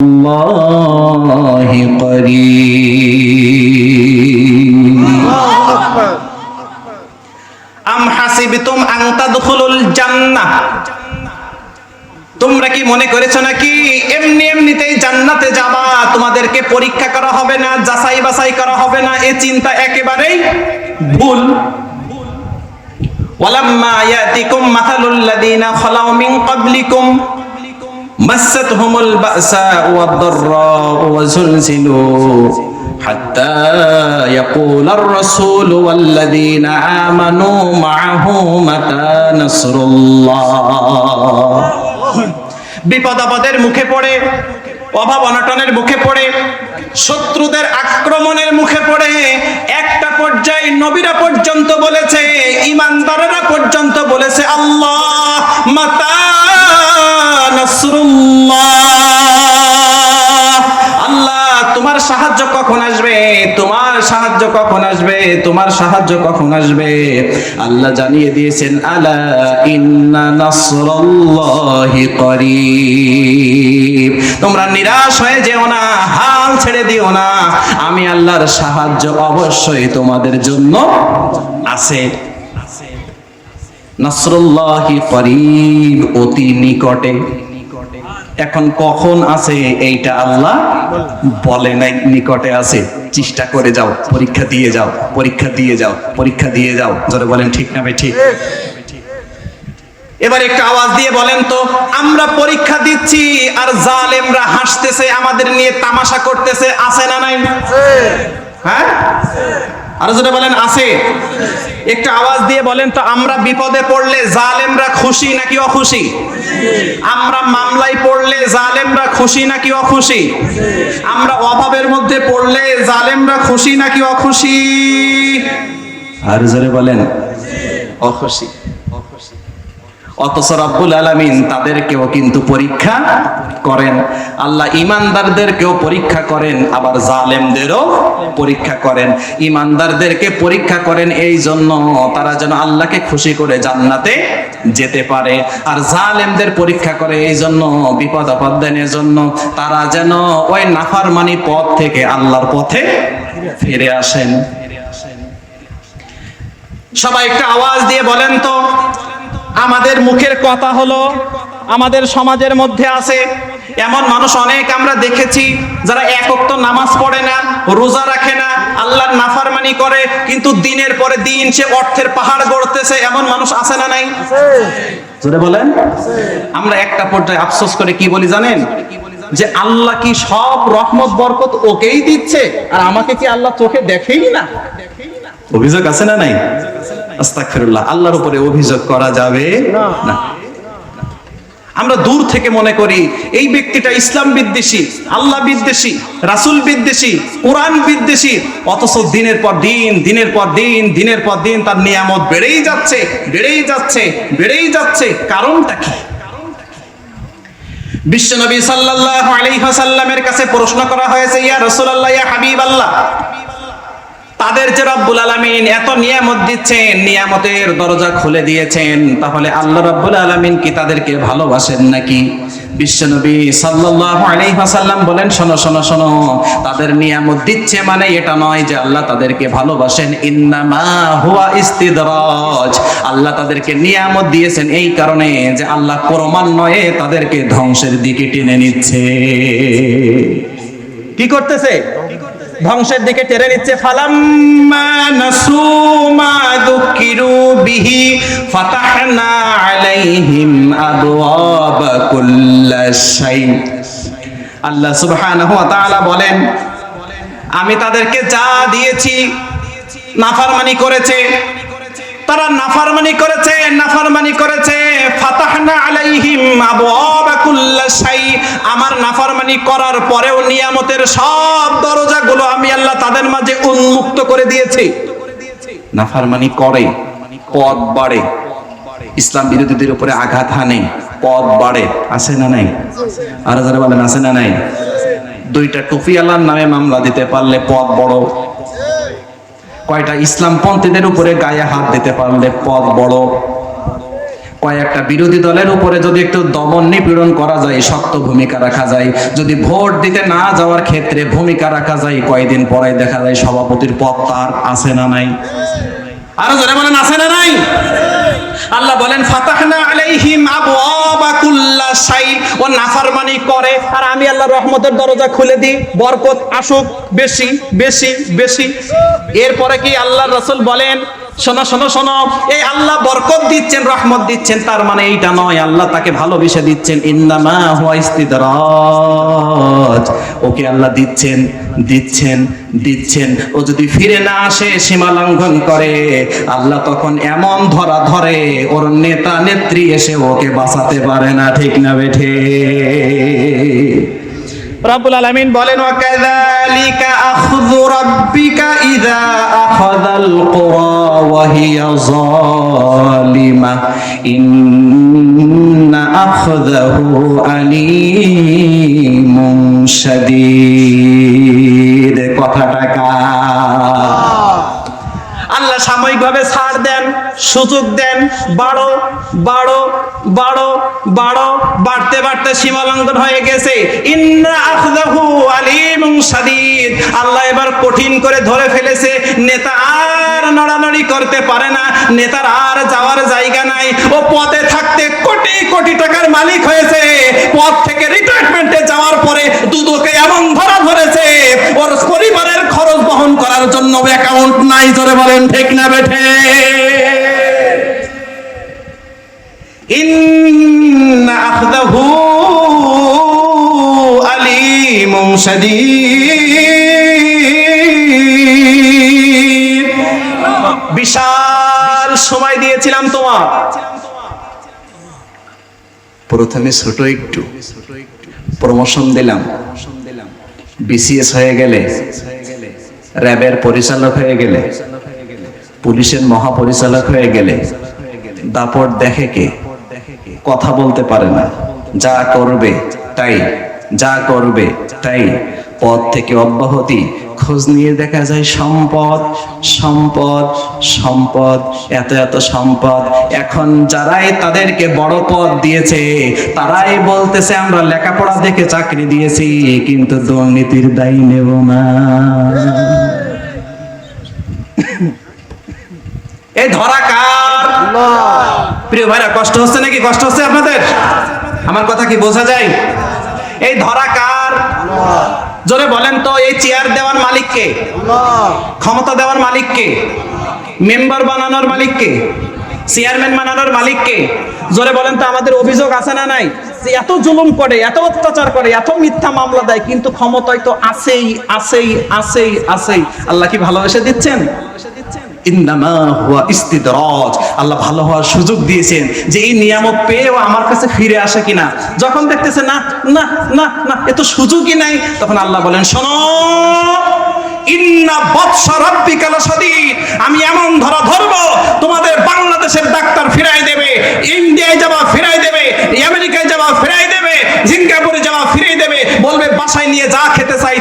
الله قريب আম হাসিবতুম আন তাদখুলুল জান্নাহ তোমরা কি মনে করেছো নাকি এমনি এমনিতেই জান্নাতে যাবা তোমাদেরকে পরীক্ষা করা হবে না যাচাই বাছাই করা হবে না এই চিন্তা একেবারেই ভুল ওয়ালাম্মা ইয়াতিকুম মাথালুল লাযিনা খালাউ মিন ক্বাবলিকুম مستهم البأساء والضراء وزلزلوا حتى يقول الرسول والذين آمنوا معه متى نصر الله বিপদ আপদের মুখে পড়ে অভাব অনটনের মুখে পড়ে শত্রুদের আক্রমণের মুখে পড়ে একটা পর্যায়ে নবীরা পর্যন্ত বলেছে ইমানদারেরা পর্যন্ত বলেছে আল্লাহ মাতা নাসরুল্লাহ তোমার সাহায্য কখন আসবে? আল্লাহ জানিয়ে দিয়েছেন, আলা তোমরা নিরাশ হয়ে যেও না, হাল ছেড়ে দিও না। আমি আল্লাহর সাহায্য অবশ্যই তোমাদের জন্য আছে। নাসরুল্লাহি করিব অতি নিকটে। এখন কখন আছে এইটা আল্লাহ বলে নাই, নিকটে আছে। চেষ্টা করে যাও, পরীক্ষা দিয়ে যাও, পরীক্ষা দিয়ে যাও, পরীক্ষা দিয়ে যাও। যারা বলেন, ঠিক না ভাই, ঠিক? এবার একটু আওয়াজ দিয়ে বলেন তো, আমরা পরীক্ষা দিচ্ছি আর জালেমরা হাসতেছে, আমাদের নিয়ে তামাশা করতেছে, আছে না নাই? হ্যাঁ? আরও যেটা বলেন, আছে। একটা আওয়াজ দিয়ে বলেন তো, আমরা বিপদে পড়লে জালেমরা খুশি নাকি অখুশি? আমরা মামলায় পড়লে জালেমরা খুশি নাকি অখুশি? আমরা অভাবের মধ্যে পড়লে জালেমরা খুশি নাকি অখুশি? আর জোরে বলেন, অখুশি। অথচ রব্বুল আলামিন তাদেরকেও কিন্তু পরীক্ষা করেন। আল্লাহ ইমানদারদেরকেও পরীক্ষা করেন, আবার জালেমদেরও পরীক্ষা করেন। ইমানদারদেরকে পরীক্ষা করেন এই জন্য তারা যেন আল্লাহকে খুশি করে জান্নাতে যেতে পারে। আর জালেমদের পরীক্ষা করে এই জন্য, বিপদ আপদ জন্য তারা যেন ওই নাফারমানি পথ থেকে আল্লাহর পথে ফিরে আসেন। সবাই একটা আওয়াজ দিয়ে বলেন তো। আমাদের মুখের কথা হলো, আমাদের সমাজের মধ্যে আছে। এমন মানুষ অনেক আমরা দেখেছি যারা এক অক্ত নামাজ পড়ে না, রোজা রাখে না, আল্লাহর নাফারমানি করে, কিন্তু দিনের পরে দিন সে অর্থের পাহাড় গড়তেছে। এমন মানুষ আছে না নাই? বলেন। আমরা একটা পর্যায়ে আফসোস করে কি বলি জানেন? যে আল্লাহ কি সব রহমত, বরকত ওকেই দিচ্ছে, আর আমাকে কি আল্লাহ চোখে দেখেই না? অভিযোগ আছে না নাই? আস্তাগফিরুল্লাহ আল্লাহর উপরে অভিযোগ করা যাবে না। আমরা দূর থেকে মনে করি এই ব্যক্তিটা ইসলাম বিদ্বেষী আল্লাহ বিদ্বেষী রাসূল বিদ্বেষী কোরআন বিদ্বেষী অথচ দিনের পর দিন দিনের পর দিন দিনের পর দিন তার নিয়ামত বেড়েই যাচ্ছে বেড়েই যাচ্ছে বেড়েই যাচ্ছে। কারণটা কি? বিশ্বনবী সাল্লাল্লাহু আলাইহি ওয়াসাল্লামের কাছে প্রশ্ন করা হয়েছে ইয়া রাসূলুল্লাহ ইয়া হাবিবাল্লাহ। তাদের যে রব্বুল আলামিন এত নিয়ামত দিচ্ছেন, নিয়ামতের দরজা খুলে দিয়েছেন, তাহলে আল্লাহ রব্বুল আলামিন কি তাদেরকে ভালোবাসেন নাকি? বিশ্বনবী সাল্লাল্লাহু আলাইহি ওয়াসাল্লাম বলেন, শোনো শোনো শোনো, তাদের নিয়ামত দিচ্ছে মানে এটা নয় যে আল্লাহ তাদেরকে ভালোবাসেন। ইন্নামা হুয়া ইস্তিদরাজ। আল্লাহ তাদেরকে নিয়ামত দিয়েছেন এই কারণে যে আল্লাহ ক্রমান্বয়ে তাদেরকে ধ্বংসের দিকে টেনে নিচ্ছে। কি করতেছে? ধ্বংসের দিকে টেনে নিচ্ছে। আলাইহিম কুল্লা আল্লাহ সুবহানাহু বলেন, আমি তাদেরকে যা দিয়েছি, নাফরমানি করেছে তারা নাফারমানি করেছে নাফারমানি করেছে, ফাতাহনা আলাইহিম আবওয়াবা কুল্লা শাই। আমার নাফারমানি করার পরেও নিয়ামতের সব দরজাগুলো আমি আল্লাহ তাদের মাঝে উন্মুক্ত করে দিয়েছি। নাফারমানি করে পদ বাড়ে। ইসলাম বিরোধীদের উপরে আঘাত হানে পদ বাড়ে। আছে না নাই? আর যারা বলেন, আছে না নাই? দুইটা আল্লাহর নামে মামলা দিতে পারলে পদ বড়। কয়টা ইসলামপন্থীদের উপরে গায়ে হাত দিতে পারলে পদ বড়? কয়েকটা বিরোধী দলের উপরে যদি একটু দমন নিপীড়ন করা যায়, শক্ত ভূমিকা রাখা যায়, যদি ভোট দিতে না যাওয়ার ক্ষেত্রে ভূমিকা রাখা যায় কয়েকদিন পরে দেখা যায় সভাপতির পদ তার আছে না নাই। আরও জোরে বলেন, আছে না নাই? আল্লাহ বলেন, ফাতাহনা আলাইহিম আবওয়াবা কুল্লা শাই ও নাফরমানি করে। আর আমি আল্লাহ রহমতের দরজা খুলে দিই, বরকত আসুক, বেশি বেশি বেশি। এরপরে কি আল্লাহ রাসূল বলেন শোনো শোনো শোনো। এই আল্লাহ বরকত দিচ্ছেন, রহমত দিচ্ছেন, তার মানে এইটা নয়, আল্লাহ তাকে ভালোবেসে দিচ্ছেন, ইন্নামা হুয়া ওকে আল্লাহ দিচ্ছেন দিচ্ছেন দিচ্ছেন। ও যদি ফিরে না আসে, সীমা লঙ্ঘন করে, আল্লাহ তখন এমন ধরা ধরে, ওর নেতা নেত্রী এসে ওকে বাঁচাতে পারে না, ঠিক না বেঠে। রব্বুল আলামিন বলেন ওয়া কাযালিকা আখযু রাব্বিকা ইযা আখাযাল কুরা ওয়া হিয়া যালিমা। ইন্না আখযাহু আলীমুন শাদীদ। কথাটা কার? আল্লাহ সাময়িকভাবে ছাড় দেন, সুযোগ দেন বাড়ো বাড়ো বাড়ো বাড়ো বাড়তে বাড়তে সীমা লঙ্ঘন হয়ে গেছে। আল্লাহ এবার কঠিন করে ধরে ফেলেছে, নেতা আর নড়ানড়ি করতে পারে না, নেতার আর যাওয়ার জায়গা নাই। ও পদে থাকতে কোটি কোটি টাকার মালিক হয়েছে। পদ থেকে রিটায়ারমেন্টে যাওয়ার পরে দুদকে এমন ধরা ধরেছে ওর পরিবারের খরচ বহন করার জন্য অ্যাকাউন্ট নাই, জোরে বলেন, ঠিক না বেঠে ইন্না আখদাহু আলিমুন শাদীদ। বিশাল সময় দিয়েছিলাম তোমার। প্রথমে ছোট একটু প্রমোশন দিলাম। বিসিএস হয়ে গেলে, র্যাবের পরিচালক হয়ে গেলে, পুলিশের মহাপরিচালক হয়ে গেলে, দাপট দেখে কে? কথা বলতে পারে না। যা করবে, তাই। যা করবে, তাই। পথ থেকে অব্যাহতি খোঁজ নিয়ে দেখা যায় সম্পদ সম্পদ সম্পদ, এত এত সম্পদ। এখন যারাই তাদেরকে বড় পদ দিয়েছে, তারাই বলতেছে, আমরা লেখাপড়া দেখে চাকরি দিয়েছি, কিন্তু দুর্নীতির দায়ী নেব না। এই ধরা কার? প্রিয় ভাইরা, কষ্ট হচ্ছে নাকি? কষ্ট হচ্ছে আপনাদের? আমার কথা কি বোঝা যায়? এই ধরা কার? জোরে বলেন তো এই চেয়ার দেওয়ার মালিককে ক্ষমতা দেওয়ার মালিককে মেম্বার বানানোর মালিককে চেয়ারম্যান বানানোর মালিককে জোরে বলেন তো আমাদের অভিযোগ আছে না নাই? যে এত জুলুম করে এত অত্যাচার করে এত মিথ্যা মামলা দেয় কিন্তু ক্ষমতায় তো আছেই আছেই আছেই আছেই। আল্লাহ কি ভালোবেসে দিচ্ছেন? আল্লাহ ভালো হওয়ার সুযোগ দিয়েছেন যে এই নিয়ামত পেয়েও আমার কাছে ফিরে আসে কিনা। যখন দেখতেছে, না না না না, এ তো সুযোগই নাই। তখন আল্লাহ বলেন, শোনো, ইন্না আমি এমন ধরা ধরব, তোমাদের বাংলাদেশের ডাক্তার ফিরাই দেবে, ইন্ডিয়ায় যাওয়া ফিরাই দেবে, আমেরিকায় যাওয়া ফিরাই দেবে, সিঙ্গাপুরে যাওয়া ফিরাই দেবে, বলবে, বাসায় নিয়ে যা খেতে চাই